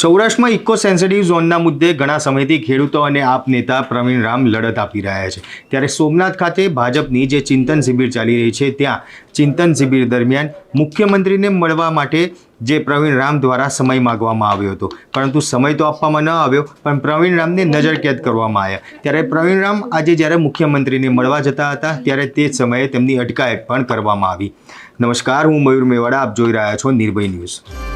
સૌરાષ્ટ્રમાં eco sensitive ઝોનના મુદ્દે ઘણા સમયથી ખેડૂતો અને આપ નેતા પ્રવીણ રામ લડત આપી રહ્યા છે. ત્યારે સોમનાથ ખાતે ભાજપની જે ચિંતન શિબિર ચાલી રહી છે, ત્યાં ચિંતન શિબિર દરમિયાન મુખ્યમંત્રીને મળવા માટે જે પ્રવીણ રામ દ્વારા સમય માગવામાં આવ્યો હતો. પરંતુ સમય તો આપવામાં ન આવ્યો, પણ પ્રવીણ રામને નજરકેદ કરવામાં આવ્યા. ત્યારે પ્રવીણ રામ આજે જ્યારે મુખ્યમંત્રીને મળવા જતા હતા, ત્યારે તે જ સમયે તેમની અટકાયત પણ કરવામાં આવી. નમસ્કાર, હું મયુર મેવાડા, આપ જોઈ રહ્યા છો નિર્ભય ન્યૂઝ.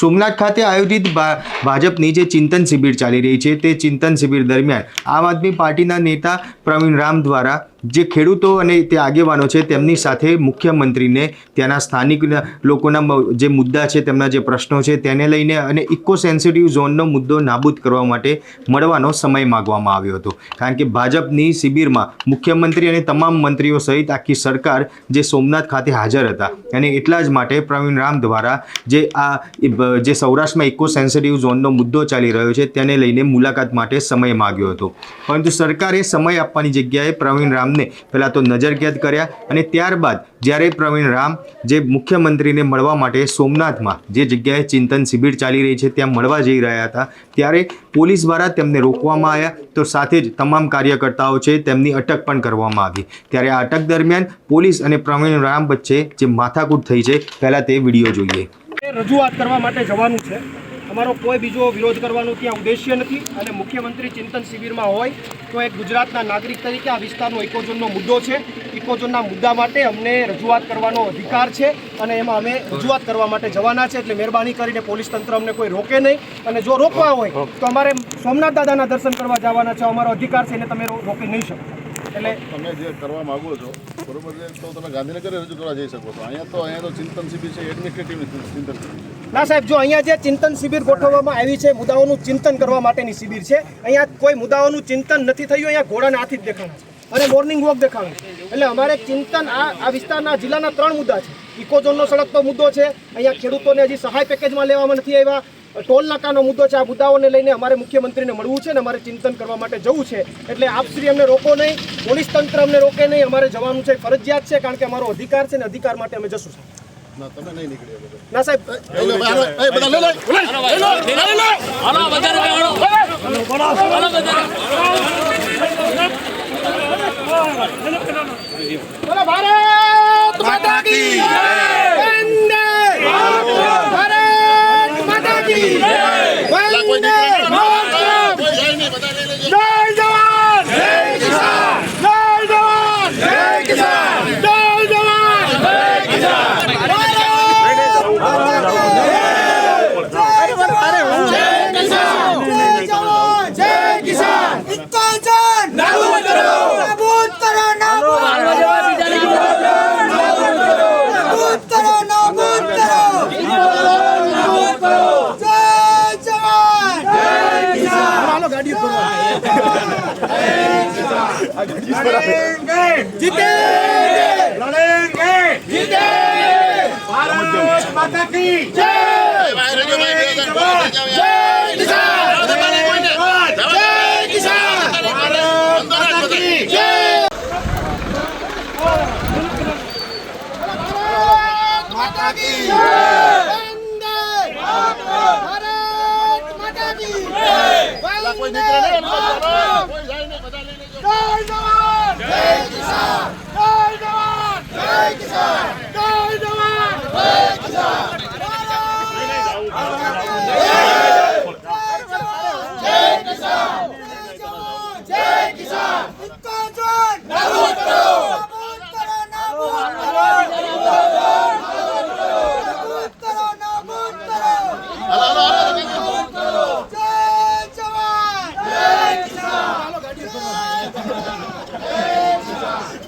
સોમનાથ ખાતે આયોજિત ભાજપની જે ચિંતન શિબિર ચાલી રહી છે. તે ચિંતન શિબિર દરમિયાન આમ આદમી પાર્ટીના નેતા પ્રવીણ રામ દ્વારા જે ખેડૂતો અને તે આગેવાનો છે, તેમની સાથે મુખ્યમંત્રીને ત્યાંના સ્થાનિક લોકોના જે મુદ્દા છે, તેમના જે પ્રશ્નો છે, તેને લઈને અને ઇકો સેન્સિટિવ ઝોનનો મુદ્દો નાબૂદ કરવા માટે મળવાનો સમય માગવામાં આવ્યો હતો. કારણ કે ભાજપની શિબિરમાં મુખ્યમંત્રી અને તમામ મંત્રીઓ સહિત આખી સરકાર જે સોમનાથ ખાતે હાજર હતા. અને એટલા જ માટે પ્રવીણ રામ દ્વારા જે આ જે સૌરાષ્ટ્રમાં ઇકો સેન્સિટિવ ઝોનનો મુદ્દો ચાલી રહ્યો છે, તેને લઈને મુલાકાત માટે સમય માગ્યો હતો. પરંતુ સરકારે સમય આપવાની જગ્યાએ પ્રવીણ રામને પહેલાં તો નજરકેદ કર્યા અને ત્યારબાદ જ્યારે પ્રવીણ રામ જે મુખ્યમંત્રીને મળવા માટે સોમનાથમાં જે જગ્યાએ ચિંતન શિબિર ચાલી રહી છે ત્યાં મળવા જઈ રહ્યા હતા, ત્યારે પોલીસ દ્વારા તેમને રોકવામાં આવ્યા. તો સાથે જ તમામ કાર્યકર્તાઓ છે તેમની અટક પણ કરવામાં આવી. ત્યારે આ અટક દરમિયાન પોલીસ અને પ્રવીણ રામ વચ્ચે જે માથાકૂટ થઈ છે, પહેલાં તે વીડિયો જોઈએ. રજૂઆત કરવા માટે જવાનું છે. અમારો કોઈ બીજો વિરોધ કરવાનો ત્યાં ઉદ્દેશ્ય નથી અને મુખ્યમંત્રી ચિંતન શિબિરમાં હોય તો એક ગુજરાતના નાગરિક તરીકે આ વિસ્તારનો ઇકોઝોનનો મુદ્દો છે. ઇકોઝોનના મુદ્દા માટે અમને રજૂઆત કરવાનો અધિકાર છે અને એમાં અમે રજૂઆત કરવા માટે જવાના છે એટલે મહેરબાની કરીને પોલીસ તંત્ર અમને કોઈ રોકે નહીં. અને જો રોકવા હોય તો અમારે સોમનાથ દાદાના દર્શન કરવા જવાના છે. અમારો અધિકાર છે એને તમે રોકી નહીં શકો. એટલે તમે જે કરવા માંગો છો, બરોબર છે? તો તમે ગાંધીનગર રજૂ કરવા જઈ શકો છો. અહીંયા તો અહીંયા તો ચિંતન શિબિર છે એડમિનિસ્ટ્રેટિવ ચિંતન શિબિર. ના સાહેબ, જો અહીંયા જે ચિંતન શિબિર ગોઠવવામાં આવી છે, મુદ્દાઓનું ચિંતન કરવા માટેની શિબિર છે, અહીંયા કોઈ મુદ્દાઓનું ચિંતન નથી થયું, અહીંયા ઘોડાને હાથી જ દેખાણા અને મોર્નિંગ વોક દેખાણું એટલે અમારે ચિંતન આ આ વિસ્તારના જિલ્લાના ત્રણ મુદ્દા છે. ઇકોઝોનનો સળગતો મુદ્દો છે, અહીંયા ખેડૂતોને હજી સહાય પેકેજમાં લેવામાં નથી આવ્યા. ટોલ નાકાનો મુદ્દો છે, આ મુદ્દાઓને લઈને અમારે મુખ્યમંત્રીને મળવું છે ને અમારે ચિંતન કરવા માટે જવું છે. એટલે આપશ્રી અમને રોકો નહીં, પોલીસ તંત્ર અમને રોકે નહીં, અમારે જવાનું છે, ફરજિયાત છે, કારણ કે અમારો અધિકાર છે ને અધિકાર માટે અમે જશું ના તમે નહીં નીકળી શકો ના સાહેબ લો, હાલો, એ બધા લઈ લો, લઈ લો, લઈ લો, લઈ બોલો ભારત માતા કી વંદે ભારત માતા કી પેલા કોઈ વંદે નીકળે નહીં. માતરમ! કોઈ જાય નહીં, બધા લઈ લેજો. જય જવાન જય કિસાન જય જવાન જય કિસાન જય જવાન જય કિસાન નાબૂદ કરો નાબૂદ કરો નાબૂદ નાબૂદ કરો નાબૂદ કરો જય જવાન હાલો ગાડી ઉપર જીતે લડેંગે જીતે ભારત માતા કી જય ભાઈ, રહેજો, ભાઈ, બે જણ, ભાઈ, જાઓ, જય યાર. કિસાન જવા દેતા નહીં કોઈને. જવા જય દેતા કિસાન નહીં. અંદર જ બધા. જય માતા કી વંદે ભારત માતા કી પેલા કોઈ નીકળે નહીં, અંદર ચાલો. કોઈ જાય નહીં, બધા લઈ લેજો. જય જવાન જય કિસાન જય જવાન જય કિસાન જય જવાન જય કિસાન જય કિસાન જય કિસાન ઉત્તરાખંડ નાબૂદ કરો નાબૂદ કરો નાબૂદ કરો નાબૂદ કરો નાબૂદ કરો હાલો, હાલો, હાલો. જય જવાન જય કિસાન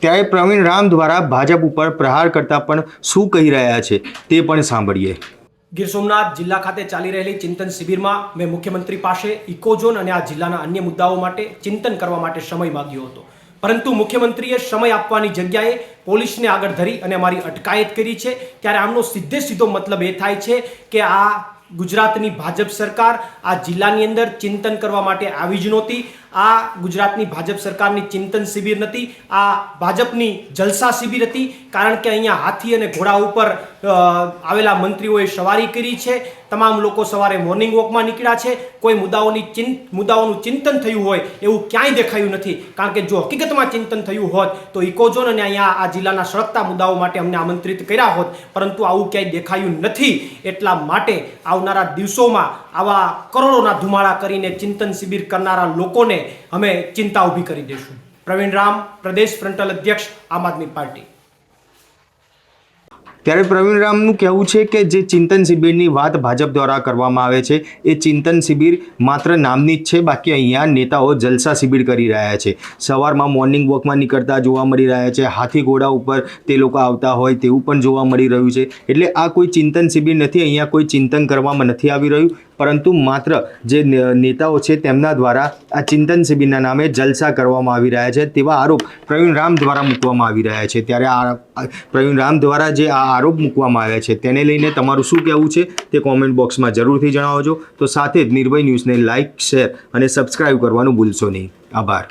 ત્યારે પ્રવીણ રામ દ્વારા ભાજપ ઉપર પ્રહાર કરતા પણ શું કહી રહ્યા છે તે પણ સાંભળીએ. ગીર સોમનાથ જિલ્લા ખાતે ચાલી રહેલી ચિંતન શિબિરમાં મેં મુખ્યમંત્રી પાસે ઇકોઝોન અને આ જિલ્લાના અન્ય મુદ્દાઓ માટે ચિંતન કરવા માટે સમય માંગ્યો હતો. પરંતુ મુખ્યમંત્રીએ સમય આપવાની જગ્યાએ પોલીસને આગળ ધરી અને અમારી અટકાયત કરી છે. ત્યારે આમનો સીધે સીધો મતલબ એ થાય છે કે આ ગુજરાતની ભાજપ સરકાર આ જિલ્લાની અંદર ચિંતન કરવા માટે આવી જ નહોતી. આ ગુજરાતની ભાજપ સરકારની ચિંતન શિબિર નથી. આ ભાજપની જલસા શિબિર હતી. કારણ કે અહીંયા હાથી અને ઘોડા ઉપર આવેલા મંત્રીઓએ સવારી કરી છે. તમામ લોકો સવારે મોર્નિંગ વોકમાં નીકળ્યા છે. કોઈ મુદ્દાઓની ચિંત મુદ્દાઓનું ચિંતન થયું હોય એવું ક્યાંય દેખાયું નથી. કારણ કે જો હકીકતમાં ચિંતન થયું હોત, તો ઇકોઝોન અને અહીંયા આ જિલ્લાના સળગતા મુદ્દાઓ માટે અમને આમંત્રિત કર્યા હોત. પરંતુ આવું ક્યાંય દેખાયું નથી. એટલા માટે આવનારા દિવસોમાં આવા કરોડોના ધુમાડા કરીને ચિંતન શિબિર કરનારા લોકોને અમે ચિંતા ઊભી કરી દઈશું. પ્રવીણ રામ, પ્રદેશ ફ્રન્ટલ અધ્યક્ષ, આમ આદમી પાર્ટી. ત્યારે પ્રવીણ રામનું કહેવું છે કે જે ચિંતન શિબિરની વાત ભાજપ દ્વારા કરવામાં આવે છે, એ ચિંતન શિબિર માત્ર નામની જ છે, બાકી અહીંયા નેતાઓ જલસા શિબિર કરી રહ્યા છે. સવારમાં મોર્નિંગ વોકમાં નીકળતા જોવા મળી રહ્યા છે, હાથી ઘોડા ઉપર તે લોકો આવતા હોય તેવું પણ જોવા મળી રહ્યું છે. એટલે આ કોઈ ચિંતન શિબિર નથી, અહીંયા કોઈ ચિંતન કરવામાં નથી આવી રહ્યું. પરંતુ માત્ર જે નેતાઓ છે તેમના દ્વારા આ ચિંતન શિબિરના નામે જલસા કરવામાં આવી રહ્યા છે તેવા આરોપ પ્રવીણ રામ દ્વારા મૂકવામાં આવી રહ્યા છે. ત્યારે આ પ્રવીણ રામ દ્વારા જે આ આરોપ મૂકવામાં આવ્યા છે તેને લઈને તમારું શું કહેવું છે તે કોમેન્ટ બોક્સમાં જરૂરથી જણાવજો. તો સાથે જ નિર્ભય ન્યૂઝને લાઇક શેર અને સબસ્ક્રાઇબ કરવાનું ભૂલશો નહીં. આભાર.